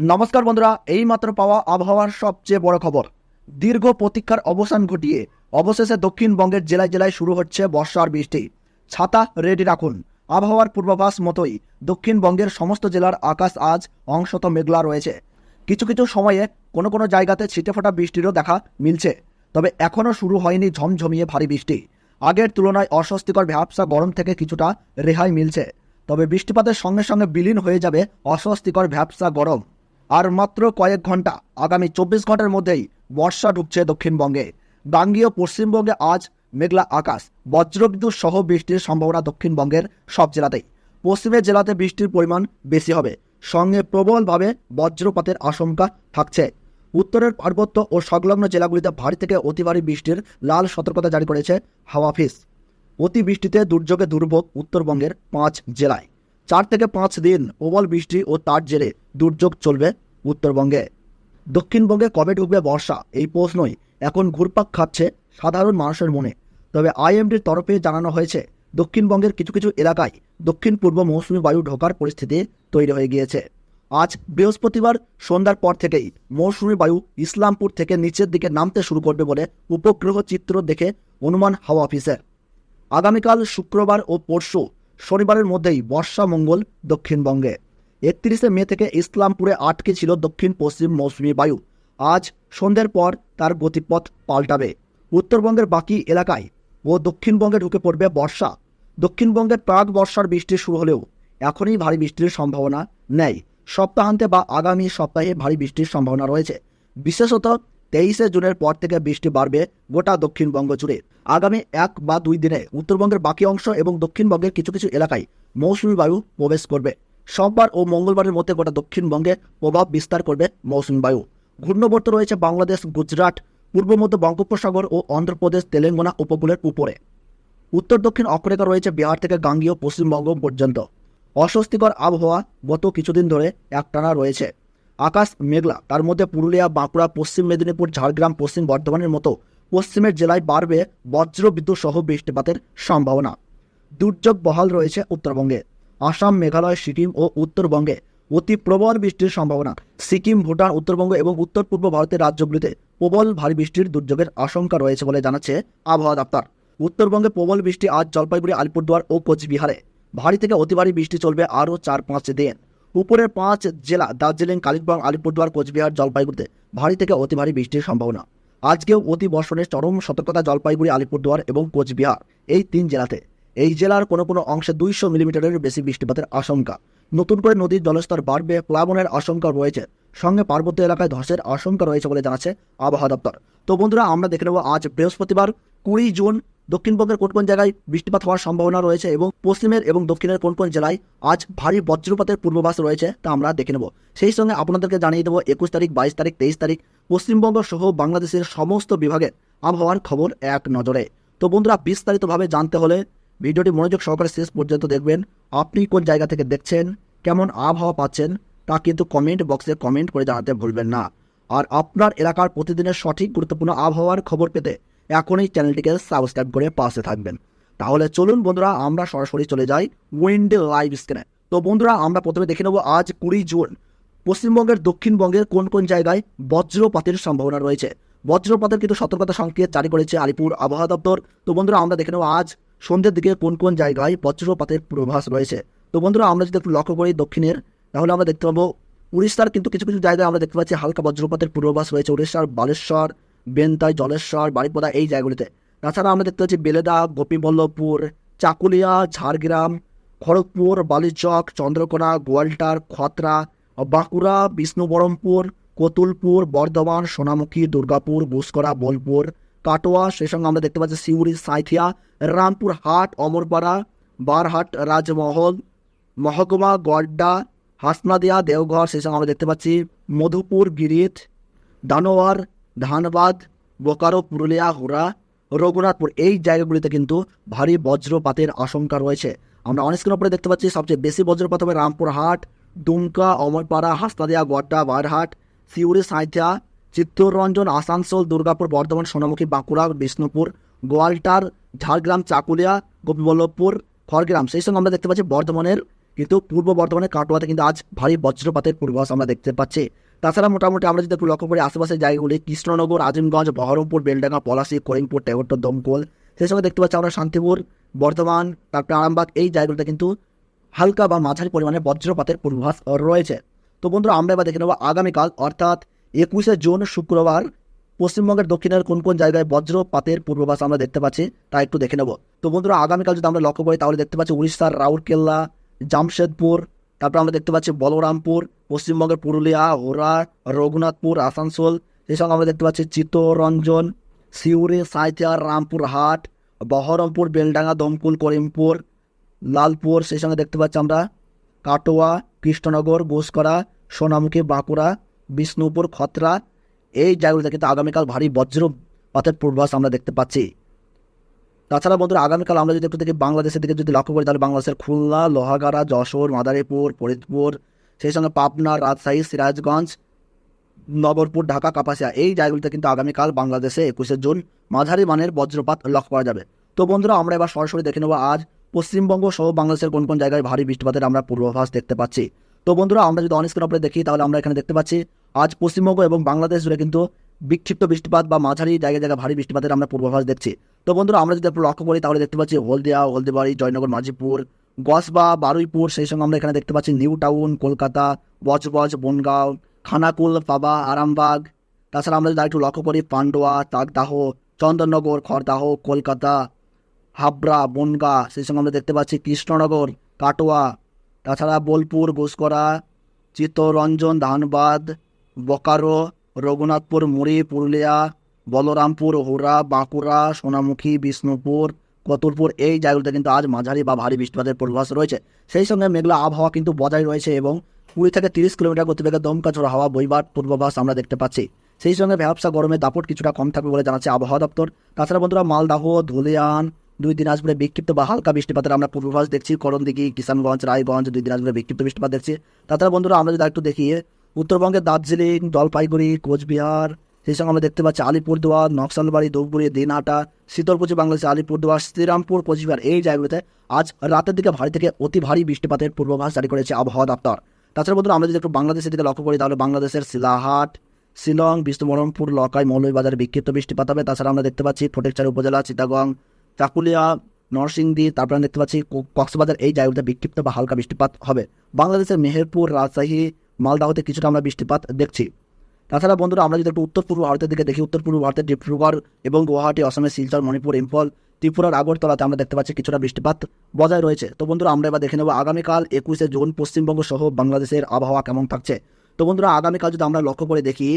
নমস্কার বন্ধুরা, এইমাত্র পাওয়া আবহাওয়ার সবচেয়ে বড় খবর। দীর্ঘ প্রতীক্ষার অবসান ঘটিয়ে অবশেষে দক্ষিণবঙ্গের জেলায় জেলায় শুরু হচ্ছে বর্ষার বৃষ্টি। ছাতা রেডি রাখুন। আবহাওয়ার পূর্বাভাস মতোই দক্ষিণবঙ্গের সমস্ত জেলার আকাশ আজ অংশত মেঘলা রয়েছে। কিছু কিছু সময়ে কোনো কোনো জায়গাতে ছিটে ছিটেফোঁটা বৃষ্টিরও দেখা মিলছে। তবে এখনও শুরু হয়নি ঝমঝমিয়ে ভারী বৃষ্টি। আগের তুলনায় অস্বস্তিকর ভ্যাবসা গরম থেকে কিছুটা রেহাই মিলছে। তবে বৃষ্টিপাতের সঙ্গে সঙ্গে বিলীন হয়ে যাবে অস্বস্তিকর ভ্যাবসা গরম। আর মাত্র কয়েক ঘণ্টা, আগামী চব্বিশ ঘণ্টার মধ্যেই বর্ষা ঢুকছে দক্ষিণবঙ্গে। গাঙ্গীয় পশ্চিমবঙ্গে আজ মেঘলা আকাশ, বজ্রবিদ্যুৎ সহ বৃষ্টির সম্ভাবনা দক্ষিণবঙ্গের সব জেলাতেই। পশ্চিমের জেলাতে বৃষ্টির পরিমাণ বেশি হবে। সঙ্গে প্রবলভাবে বজ্রপাতের আশঙ্কা থাকছে। উত্তরের পার্বত্য ও সংলগ্ন জেলাগুলিতে ভারী থেকে অতি ভারী বৃষ্টির লাল সতর্কতা জারি করেছে হাওয়াফিস অতিবৃষ্টিতে দুর্যোগে দুর্ভোগ উত্তরবঙ্গের পাঁচ জেলায়। চার থেকে পাঁচ দিন প্রবল বৃষ্টি ও তার জেরে দুর্যোগ চলবে উত্তরবঙ্গে। দক্ষিণবঙ্গে কবে ঢুকবে বর্ষা? এই প্রশ্নই এখন ঘুরপাক খাচ্ছে সাধারণ মানুষের মনে। তবে আইএমডির তরফে জানানো হয়েছে, দক্ষিণবঙ্গের কিছু কিছু এলাকায় দক্ষিণ পূর্ব মৌসুমী বায়ু ঢোকার পরিস্থিতি তৈরি হয়ে গিয়েছে। আজ বৃহস্পতিবার সন্ধ্যার পর থেকেই মৌসুমী বায়ু ইসলামপুর থেকে নিচের দিকে নামতে শুরু করবে বলে উপগ্রহ চিত্র দেখে অনুমান হাওয়া অফিসের। আগামীকাল শুক্রবার ও পরশু শনিবারের মধ্যেই বর্ষা মঙ্গল দক্ষিণবঙ্গে। একত্রিশে মে থেকে ইসলামপুরে আটকে ছিল দক্ষিণ পশ্চিম মৌসুমী বায়ু। আজ সন্ধ্যের পর তার গতিপথ পাল্টাবে। উত্তরবঙ্গের বাকি এলাকায় ও দক্ষিণবঙ্গে ঢুকে পড়বে বর্ষা। দক্ষিণবঙ্গের প্রাক বর্ষার বৃষ্টি শুরু হলেও এখনই ভারী বৃষ্টির সম্ভাবনা নেই। সপ্তাহান্তে বা আগামী সপ্তাহে ভারী বৃষ্টির সম্ভাবনা রয়েছে। বিশেষত তেইশে জুনের পর থেকে বৃষ্টি বাড়বে গোটা দক্ষিণবঙ্গ জুড়ে। আগামী এক বা দুই দিনে উত্তরবঙ্গের বাকি অংশ এবং দক্ষিণবঙ্গের কিছু কিছু এলাকায় মৌসুমী বায়ু প্রবেশ করবে। সোমবার ও মঙ্গলবারের মধ্যে গোটা দক্ষিণবঙ্গে প্রভাব বিস্তার করবে মৌসুমী বায়ু। ঘূর্ণবর্ত রয়েছে বাংলাদেশ, গুজরাট, পূর্ব মধ্য বঙ্গোপসাগর ও অন্ধ্রপ্রদেশ, তেলেঙ্গানা উপকূলের উপরে। উত্তর দক্ষিণ অক্ষরেখা রয়েছে বিহার থেকে গাঙ্গীয় পশ্চিমবঙ্গ পর্যন্ত। অস্বস্তিকর আবহাওয়া গত কিছুদিন ধরে একটানা রয়েছে। আকাশ মেঘলা। তার মধ্যে পুরুলিয়া, বাঁকুড়া, পশ্চিম মেদিনীপুর, ঝাড়গ্রাম, পশ্চিম বর্ধমানের মতো পশ্চিমের জেলায় বাড়বে বজ্র বিদ্যুৎ সহ বৃষ্টিপাতের সম্ভাবনা। দুর্যোগ বহাল রয়েছে উত্তরবঙ্গে। আসাম, মেঘালয়, সিকিম ও উত্তরবঙ্গে অতি প্রবল বৃষ্টির সম্ভাবনা। সিকিম, ভুটান, উত্তরবঙ্গ এবং উত্তর পূর্ব ভারতের রাজ্যগুলিতে প্রবল ভারী বৃষ্টির দুর্যোগের আশঙ্কা রয়েছে বলে জানাচ্ছে আবহাওয়া দপ্তর। উত্তরবঙ্গে প্রবল বৃষ্টি আজ জলপাইগুড়ি, আলিপুরদুয়ার ও কোচবিহারে। ভারী থেকে অতি ভারী বৃষ্টি চলবে আরও চার পাঁচ দিন। উপরের পাঁচ জেলা, দার্জিলিং, কালিম্পং, আলিপুরদুয়ার, কোচবিহার, জলপাইগুড়িতে ভারী থেকে অতি ভারী বৃষ্টির সম্ভাবনা। আজকেও অতি বর্ষণের চরম সতর্কতা জলপাইগুড়ি, আলিপুরদুয়ার এবং কোচবিহার এই তিন জেলাতে। এই জেলার কোনো কোনো অংশে দুইশো মিলিমিটারের বেশি বৃষ্টিপাতের আশঙ্কা। নতুন করে নদীর জলস্তর বাড়বে, প্লাবনের আশঙ্কা রয়েছে। সঙ্গে পার্বত্য এলাকায় ধসের আশঙ্কা রয়েছে বলে জানাচ্ছে আবহাওয়া দপ্তর। তো বন্ধুরা, আমরা দেখে নেব আজ বৃহস্পতিবার কুড়ি জুন দক্ষিণবঙ্গের কোন কোন জায়গায় বৃষ্টিপাত হওয়ার সম্ভাবনা রয়েছে এবং পশ্চিমের এবং দক্ষিণের কোন কোন জেলায় আজ ভারী বজ্রপাতের পূর্বাভাস রয়েছে তা আমরা দেখে নেব। সেই সঙ্গে আপনাদেরকে জানিয়ে দেবো, একুশ তারিখ, বাইশ তারিখ, তেইশ তারিখ, পশ্চিমবঙ্গ সহ বাংলাদেশের সমস্ত বিভাগের আবহাওয়ার খবর এক নজরে। তো বন্ধুরা, বিস্তারিতভাবে জানতে হলে ভিডিওটি মনোযোগ সহকারে শেষ পর্যন্ত দেখবেন। আপনি কোন জায়গা থেকে দেখছেন, কেমন আবহাওয়া পাচ্ছেন, তা কিন্তু কমেন্ট বক্সে কমেন্ট করে জানাতে ভুলবেন না। আর আপনার এলাকার প্রতিদিনের সঠিক, গুরুত্বপূর্ণ আবহাওয়ার খবর পেতে এখনই চ্যানেলটিকে সাবস্ক্রাইব করে পাশে থাকবেন। তাহলে চলুন বন্ধুরা, আমরা সরাসরি চলে যাই উইন্ডে লাইভ স্ক্রিনে। তো বন্ধুরা, আমরা প্রথমে দেখে নেব আজ কুড়ি জুন। পশ্চিমবঙ্গের, দক্ষিণবঙ্গের কোন কোন জায়গায় বজ্রপাতের সম্ভাবনা রয়েছে? বজ্রপাতের কিন্তু সতর্কতা সংকেত জারি করেছে আলিপুর আবহাওয়া দপ্তর। তো বন্ধুরা, আমরা দেখে নেব আজ সন্ধ্যের দিকে কোন কোন জায়গায় বজ্রপাতের পূর্বাভাস রয়েছে। তো বন্ধুরা, আমরা যদি একটু লক্ষ্য করি দক্ষিণের, তাহলে আমরা দেখতে পাবো উড়িষ্যার কিন্তু কিছু কিছু জায়গায় আমরা দেখতে পাচ্ছি হালকা বজ্রপাতের পূর্বাভাস রয়েছে। উড়িষ্যার বালেশ্বর বেন্তাই জলেশ্বর বাড়িপদা এই জায়গাগুলিতে। তাছাড়া আমরা দেখতে পাচ্ছি বেলেদা, গোপীবল্লভপুর, চাকুলিয়া, ঝাড়গ্রাম, খড়গপুর, বালিচক, চন্দ্রকোনা, গোয়ালটার খতরা বাঁকুড়া, বিষ্ণুবরমপুর, কতুলপুর, বর্ধমান, সোনামুখী, দুর্গাপুর বুসকরা বোলপুর, কাটোয়া, সেই সঙ্গে আমরা দেখতে পাচ্ছি সিউড়ি সাঁথিয়া রামপুর হাট, অমরপাড়া, বারহাট, রাজমহল, মহকুমা গড্ডা হাসনাদিয়া, দেওঘর, সেই সঙ্গে আমরা দেখতে পাচ্ছি মধুপুর, গিরিত, দানোয়ার ধানবাদ, বোকারো, পুরুলিয়া হুরা রঘুনাথপুর এই জায়গাগুলিতে কিন্তু ভারী বজ্রপাতের আশঙ্কা রয়েছে। আমরা অনেক স্ক্রিন উপরে দেখতে পাচ্ছি সবচেয়ে বেশি বজ্রপাত হবে রামপুরহাট, দুমকা, অমরপাড়া, হাসনাদিয়া, গড্ডা, বারহাট, সিউড়ি সাঁথিয়া চিত্তরঞ্জন, আসানসোল, দুর্গাপুর, বর্ধমান, সোনামুখী, বাঁকুড়া, বিষ্ণুপুর, গোয়ালটার, ঝাড়গ্রাম, চাকুলিয়া, গোপীবল্লভপুর, খড়গ্রাম। সেই সঙ্গে আমরা দেখতে পাচ্ছি বর্ধমানের, কিন্তু পূর্ব বর্ধমানের কাটোয়াতে কিন্তু আজ ভারী বজ্রপাতের পূর্বাভাস আমরা দেখতে পাচ্ছি। তাছাড়া মোটামুটি আমরা যদি একটু লক্ষ্য করি, আশেপাশের জায়গাগুলি কৃষ্ণনগর, আজিমগঞ্জ, বহরমপুর, বেলডাঙ্গা, পলাশী, করিমপুর টেগট্ট দমকল। সেই সঙ্গে দেখতে পাচ্ছি আমরা শান্তিপুর, বর্ধমান, তারপরে আরামবাগ। এই জায়গাগুলোতে কিন্তু হালকা বা মাঝারি পরিমাণে বজ্রপাতের পূর্বাভাস রয়েছে। তো বন্ধুরা, আমরা এবার দেখে নেব আগামীকাল, অর্থাৎ একুশে জুন, শুক্রবার, পশ্চিমবঙ্গের দক্ষিণের কোন কোন জায়গায় বজ্রপাতের পূর্বাভাস আমরা দেখতে পাচ্ছি, তা একটু দেখে নেব। তো বন্ধুরা, আগামীকাল যদি আমরা লক্ষ্য করি, তাহলে দেখতে পাচ্ছি উড়িষ্যার রাউরকেল্লা, জামশেদপুর তারপর আমরা দেখতে পাচ্ছি বলরামপুর, পশ্চিমবঙ্গের পুরুলিয়া হোরা রঘুনাথপুর, আসানসোল। সেই সঙ্গে আমরা দেখতে পাচ্ছি চিত্তরঞ্জন, সিউড়ি, সাঁইথিয়া, রামপুরহাট, বহরমপুর, বেলডাঙ্গা, দমকুল, করিমপুর, লালপুর। সেই সঙ্গে দেখতে পাচ্ছি আমরা কাটোয়া, কৃষ্ণনগর ঘোষকরা সোনামুখী, বাঁকুড়া, বিষ্ণুপুর, খতরা। এই জায়গাগুলোতে কিন্তু আগামীকাল ভারী বজ্রপাতের পূর্বাভাস আমরা দেখতে পাচ্ছি। তাছাড়া বন্ধুরা, আগামীকাল আমরা যদি একটু দেখি বাংলাদেশের দিকে যদি লক্ষ্য করি, তাহলে বাংলাদেশের খুলনা, লোহাগাড়া, যশোর, মাদারীপুর, ফরিদপুর, সেই সঙ্গে পাবনা, রাজশাহী, সিরাজগঞ্জ, নগরপুর, ঢাকা, কাপাসিয়া, এই জায়গাগুলিতে কিন্তু আগামীকাল বাংলাদেশে একুশে জুন মাঝারি মানের বজ্রপাত লক্ষ্য করা যাবে। তো বন্ধুরা, আমরা এবার সরাসরি দেখে নেব আজ পশ্চিমবঙ্গ সহ বাংলাদেশের কোন কোন জায়গায় ভারী বৃষ্টিপাতের আমরা পূর্বাভাস দেখতে পাচ্ছি। তো বন্ধুরা, আমরা যদি অনস্ক্রিন উপরে দেখি, তাহলে আমরা এখানে দেখতে পাচ্ছি আজ পশ্চিমবঙ্গ এবং বাংলাদেশ জুড়ে কিন্তু বিক্ষিপ্ত বৃষ্টিপাত বা মাঝারি জায়গায় জায়গায় ভারী বৃষ্টিপাতের আমরা পূর্বাভাস দেখছি। তো বন্ধুরা, আমরা যদি লক্ষ্য করি, তাহলে দেখতে পাচ্ছি হলদিয়া, হলদিবাড়ি, জয়নগর, মাঝিপুর গসবা বারুইপুর, সেই সঙ্গে আমরা এখানে দেখতে পাচ্ছি নিউ টাউন, কলকাতা, বজবজ, বনগাঁও, খানাকুল পাবা আরামবাগ। তাছাড়া আমরা যদি একটু লক্ষ্য করি, পান্ডুয়া তাকদাহ চন্দননগর, খড়দাহ, কলকাতা, হাবড়া, বনগা, সেই সঙ্গে আমরা দেখতে পাচ্ছি কৃষ্ণনগর, কাটোয়া। তাছাড়া বোলপুর ঘোষকরা চিত্তরঞ্জন, ধানবাদ, বকারো, রঘুনাথপুর, মুড়ি, পুরুলিয়া বলরামপুর হোরা বাঁকুড়া, সোনামুখী, বিষ্ণুপুর কতুলপুর এই জায়গাগুলোতে কিন্তু আজ মাঝারি বা ভারী বৃষ্টিপাতের পূর্বাভাস রয়েছে। সেই সঙ্গে মেঘলা আবহাওয়া কিন্তু বজায় রয়েছে এবং কুড়ি থেকে তিরিশ কিলোমিটার গতিবেগে দমকা ঝোড়ো হাওয়া বইবার পূর্বাভাস আমরা দেখতে পাচ্ছি। সেই সঙ্গে ব্যবসা গরমে দাপট কিছুটা কম থাকবে বলে জানাচ্ছে আবহাওয়া দপ্তর। তাছাড়া বন্ধুরা মালদাহ, ধুলিয়ান, দুই দিনাজপুরে বিক্ষিপ্ত বা হালকা বৃষ্টিপাতের আমরা পূর্বাভাস দেখছি। করণদিঘি, কিষানগঞ্জ, রায়গঞ্জ দুই দিনাজপুরে বিক্ষিপ্ত বৃষ্টিপাত দেখছি। তাছাড়া বন্ধুরা আমরা যদি একটু দেখি উত্তরবঙ্গের দার্জিলিং, জলপাইগুড়ি, কোচবিহার সেই সঙ্গে আমরা দেখতে পাচ্ছি আলিপুরদুয়ার, নকশালবাড়ি, ধূপগুড়ি দিনহাটা শীতলকুচি বাংলাদেশ আলিপুরদুয়ার শ্রীরামপুর, কোচবিহার এই জায়গাগুলোতে আজ রাতের দিকে ভারী থেকে অতি ভারী বৃষ্টিপাতের পূর্বাভাস জারি করেছে আবহাওয়া দপ্তর। তাছাড়া বন্ধুরা, আমরা যদি একটু বাংলাদেশের দিকে লক্ষ্য করি, তাহলে বাংলাদেশের শিলাহাট, শিলং, বিষ্ণুবরমপুর, লকাই, মৌলভীবাজারে বিক্ষিপ্ত বৃষ্টিপাত হবে। তাছাড়া আমরা দেখতে পাচ্ছি ফটেকচার উপজেলা, চিটাগং, চাকুলিয়া, নরসিংদী, তারপরে আমরা দেখতে পাচ্ছি কক্সবাজার এই জায়গাগুলোতে বিক্ষিপ্ত বা হালকা বৃষ্টিপাত হবে। বাংলাদেশের মেহেরপুর, রাজশাহী, মালদাহতে কিছুটা আমরা বৃষ্টিপাত দেখছি। তাছাড়া বন্ধুরা, আমরা যদি একটু উত্তর পূর্ব ভারতের দিকে দেখি উত্তর পূর্ব ভারতের ডিব্রুগড় এবং গুয়াহাটি, অসমের শিলচর, মণিপুর, ইম্ফল, ত্রিপুরার আগরতলাতে আমরা দেখতে পাচ্ছি কিছুটা বৃষ্টিপাত বজায় রয়েছে। তো বন্ধুরা, আমরা এবার দেখে নেব আগামীকাল একুশে জুন পশ্চিমবঙ্গ সহ বাংলাদেশের আবহাওয়া কেমন থাকছে। তো বন্ধুরা, আগামীকাল যদি আমরা লক্ষ্য করে দেখি,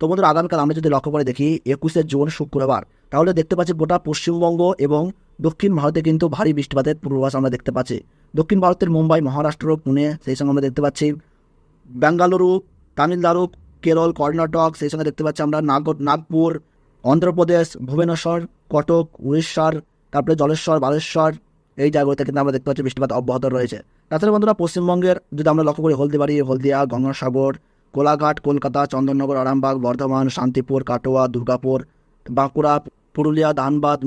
তো বন্ধুরা, আগামীকাল আমরা যদি লক্ষ্য করে দেখি, একুশে জুন শুক্রবার, তাহলে দেখতে পাচ্ছি গোটা পশ্চিমবঙ্গ এবং দক্ষিণ ভারতে কিন্তু ভারী বৃষ্টিপাতের পূর্বাভাস আমরা দেখতে পাচ্ছি। দক্ষিণ ভারতের মুম্বাই, মহারাষ্ট্র, পুনে, সেই সঙ্গে আমরা দেখতে পাচ্ছি, বেঙ্গালুরু, তামিলনাড়ু কেরল, কর্ণাটক, সেই সঙ্গে দেখতে পাচ্ছি আমরা নাগ নাগপুর, অন্ধ্রপ্রদেশ, ভুবনেশ্বর, কটক, উড়িষ্যার, তারপরে জলেশ্বর, বালেশ্বর, এই জায়গাগুলোতে কিন্তু আমরা দেখতে পাচ্ছি বৃষ্টিপাত অব্যাহত রয়েছে। তাছাড়া বন্ধুরা, পশ্চিমবঙ্গের যদি আমরা লক্ষ্য করি, হলদিবাড়ি, হলদিয়া, গঙ্গাসাগর, কোলাঘাট, কলকাতা, চন্দননগর, আরামবাগ, বর্ধমান, শান্তিপুর, কাটোয়া, দুর্গাপুর, বাঁকুড়া, পুরুলিয়া, ধানবাদ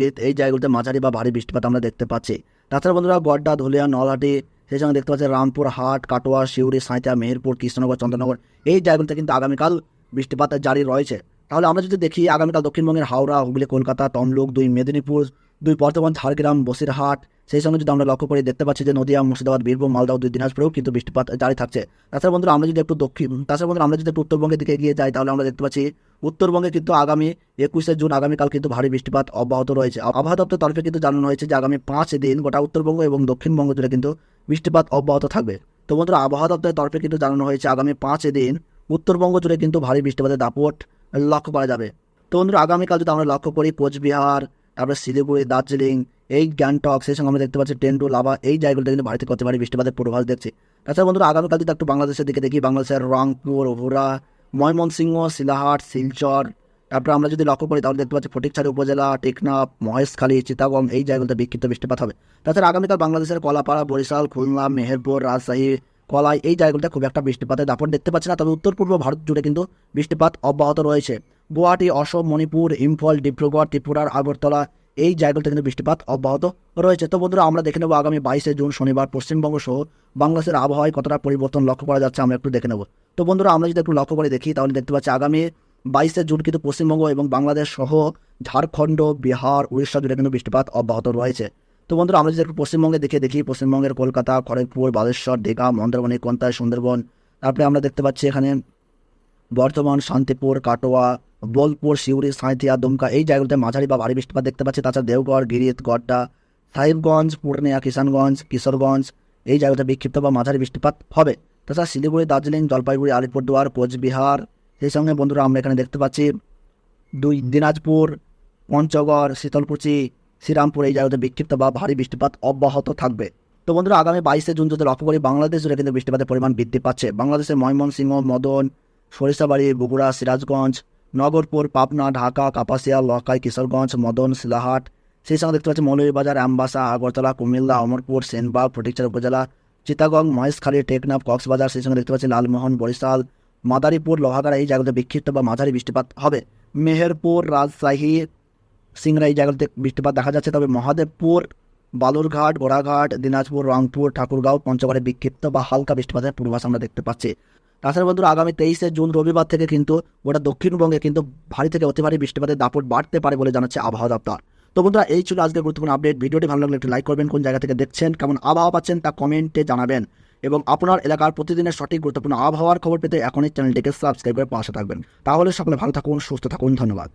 গীত এই জায়গাগুলোতে মাঝারি বা ভারী বৃষ্টিপাত আমরা দেখতে পাচ্ছি। তাছাড়া বন্ধুরা, গড্ডা, ধুলিয়া, নলহাটি সেই সঙ্গে দেখতে পাচ্ছি রামপুর হাট, কাটোয়া শিউড়ি সাঁইথা মেহেরপুর, কৃষ্ণনগর, চন্দ্রনগর, এই জায়গাগুলোতে কিন্তু আগামীকাল বৃষ্টিপাত জারি রয়েছে। তাহলে আমরা যদি দেখি আগামীকাল দক্ষিণবঙ্গের হাওড়া, হুগলি, কলকাতা, তমলুক, দুই মেদিনীপুর, দুই বর্ধমান, ঝাড়গ্রাম, বসিরহাট, সেই সঙ্গে যদি আমরা লক্ষ্য করি, দেখতে পাচ্ছি যে নদিয়া, মুর্শিদাবাদ, বীরভূম মালদহ দুই দিনাজপুরেও কিন্তু বৃষ্টিপাত জারি থাকছে। তাছাড়া বন্ধুরা, আমরা যদি একটু দক্ষিণ, তাছাড়া বন্ধুরা, আমরা যদি একটু উত্তরবঙ্গের দিকে এগিয়ে যাই, তাহলে আমরা দেখতে পাচ্ছি উত্তরবঙ্গে কিন্তু আগামী একুশে জুন, আগামীকাল কিন্তু ভারী বৃষ্টিপাত অব্যাহত রয়েছে। আবহাওয়া দপ্তর তরফে কিন্তু জানানো হয়েছে যে আগামী পাঁচ দিন গোটা উত্তরবঙ্গ এবং দক্ষিণবঙ্গ জুড়ে কিন্তু বৃষ্টিপাত অব্যাহত থাকবে। তো বন্ধুরা, আবহাওয়া দপ্তরের তরফে কিন্তু জানানো হয়েছে, আগামী পাঁচ দিন উত্তরবঙ্গ জুড়ে কিন্তু ভারী বৃষ্টিপাতের দাপট লক্ষ্য করা যাবে। তো বন্ধুরা, আগামীকাল যদি আমরা লক্ষ্য করি, কোচবিহার, তারপরে শিলিগুড়ি, দার্জিলিং, এই গ্যাংটক, সেই সঙ্গে আমরা দেখতে পাচ্ছি টেন্ডু, লাভা, এই জায়গাগুলোতে কিন্তু ভারী থেকে করতে পারি বৃষ্টিপাতের পূর্বাভাস দেখছি তাছাড়া বন্ধুরা, আগামীকাল যদি একটু বাংলাদেশের দিকে দেখি, বাংলাদেশের রংপুর হুরা ময়মনসিংহ, শিলাহাট, শিলচর তারপরে আমরা যদি লক্ষ্য করি, তাহলে দেখতে পাচ্ছি ফটিকছড়ি উপজেলা, টেকনাফ, মহেশখালী, চিতাগং, এই জায়গাগুলোতে বিক্ষিপ্ত বৃষ্টিপাত হবে। তাছাড়া আগামীকাল বাংলাদেশের কলাপাড়া, বরিশাল, খুলনা, মেহেরপুর, রাজশাহী, কলাই, এই জায়গাগুলোতে খুব একটা বৃষ্টিপাতের দাপট দেখতে পাচ্ছি না। তবে উত্তর পূর্ব ভারত জুড়ে কিন্তু বৃষ্টিপাত অব্যাহত রয়েছে। গুয়াহাটি, অসম, মণিপুর, ইম্ফল, ডিব্রুগড় ত্রিপুরার আগরতলা, এই জায়গাগুলোতে কিন্তু বৃষ্টিপাত অব্যাহত রয়েছে। তো বন্ধুরা, আমরা দেখে নেব আগামী বাইশে জুন, শনিবার পশ্চিমবঙ্গ সহ বাংলাদেশের আবহাওয়ায় কতটা পরিবর্তন লক্ষ্য করা যাচ্ছে, আমরা একটু দেখে নেব। তো বন্ধুরা, আমরা যদি একটু লক্ষ্য করে দেখি, তাহলে দেখতে পাচ্ছি আগামী বাইশে জুন কিন্তু পশ্চিমবঙ্গ এবং বাংলাদেশ সহ ঝাড়খণ্ড, বিহার, উড়িষ্যা জুড়ে কিন্তু বৃষ্টিপাত অব্যাহত রয়েছে। তো বন্ধুরা, আমরা যদি একটু পশ্চিমবঙ্গে দেখে দেখি, পশ্চিমবঙ্গের কলকাতা, খড়গপুর, বালেশ্বর দীঘা মন্দারমণি কোন্তায় সুন্দরবন, তারপরে আমরা দেখতে পাচ্ছি এখানে বর্ধমান, শান্তিপুর, কাটোয়া, বোলপুর, সিউড়ি, সাঁইথিয়া, দুমকা, এই জায়গাগুলোতে মাঝারি বা ভারী বৃষ্টিপাত দেখতে পাচ্ছি। তাছাড়া দেওগড়, গিরিত, গড্ডা, সাহিবগঞ্জ, পূর্ণিয়া, কিষানগঞ্জ, কিশোরগঞ্জ, এই জায়গাতে বিক্ষিপ্ত বা মাঝারি বৃষ্টিপাত হবে। তাছাড়া শিলিগুড়ি, দার্জিলিং, জলপাইগুড়ি, আলিপুরদুয়ার, কোচবিহার সেই সঙ্গে বন্ধুরা আমরা এখানে দেখতে পাচ্ছি দুই দিনাজপুর, পঞ্চগড়, শীতলকুচি, শ্রীরামপুর এই জায়গাতে বিক্ষিপ্ত বা ভারী বৃষ্টিপাত অব্যাহত থাকবে। তো বন্ধুরা আগামী বাইশে জুন যদি লক্ষ্য করি, বাংলাদেশ জুড়ে কিন্তু বৃষ্টিপাতের পরিমাণ বৃদ্ধি পাচ্ছে। বাংলাদেশের ময়মনসিংহ, মদন, সরিষাবাড়ি, বগুড়া, সিরাজগঞ্জ, নগরপুর, পাবনা, ঢাকা, কাপাসিয়া লকাই কিশোরগঞ্জ, মদন, শিলাহাট, সেই সঙ্গে দেখতে পাচ্ছি মৌলভীবাজার আমবাসা আগরতলা, কুমিল্লা, অমরপুর, সেনবাগ ফটিকচার উপজেলা চিতাগং মহেশখালী, টেকনাফ, কক্সবাজার, সেই সঙ্গে দেখতে পাচ্ছি লালমোহন, বরিশাল মাদারীপুর, লোহাগাড়া এই জায়গাতে বিক্ষিপ্ত বা মাঝারি বৃষ্টিপাত হবে। মেহেরপুর, রাজশাহী সিংরা এই জায়গাতে বৃষ্টিপাত দেখা যাচ্ছে। তবে মহাদেবপুর, বালুরঘাট, গোড়াঘাট, দিনাজপুর, রংপুর, ঠাকুরগাঁও, পঞ্চগড়ে বিক্ষিপ্ত বা হালকা বৃষ্টিপাতের পূর্বাভাস আমরা দেখতে পাচ্ছি। তাছাড়া বন্ধুরা, আগামী তেইশে জুন রবিবার থেকে কিন্তু গোটা দক্ষিণবঙ্গে কিন্তু ভারী থেকে অতি ভারী বৃষ্টিপাতের দাপট বাড়তে পারে বলে জানাচ্ছে আবহাওয়া দপ্তর। তো বন্ধুরা, এই ছিল আজকের গুরুত্বপূর্ণ আপডেট। ভিডিওটি ভালো লাগলে একটু লাইক করবেন, কোন জায়গা থেকে দেখছেন, কেমন আবহাওয়া পাচ্ছেন তা কমেন্টে জানাবেন। এবং আপনার এলাকার প্রতিদিনের সঠিক গুরুত্বপূর্ণ আবহাওয়ার খবর পেতে এখনই চ্যানেলটিকে সাবস্ক্রাইব করে পাশে থাকবেন। তাহলে সকলে ভালো থাকুন, সুস্থ থাকুন, ধন্যবাদ।